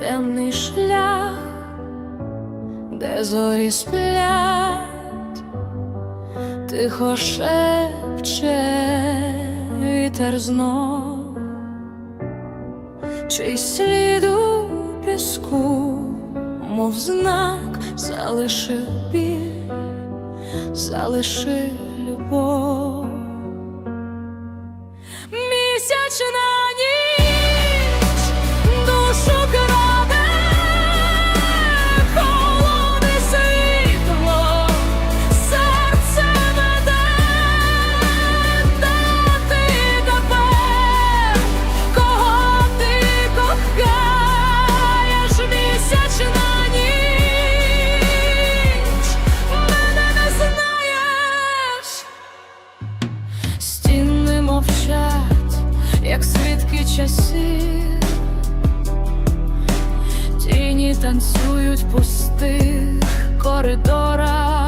темний шлях, де зорі сплять, тихо шепче вітер знов, чий слід у піску, мов знак, залишив біль, залишив любов. Місячна Стіни мовчать, як свідки часів, тіні танцюють пустих коридорах,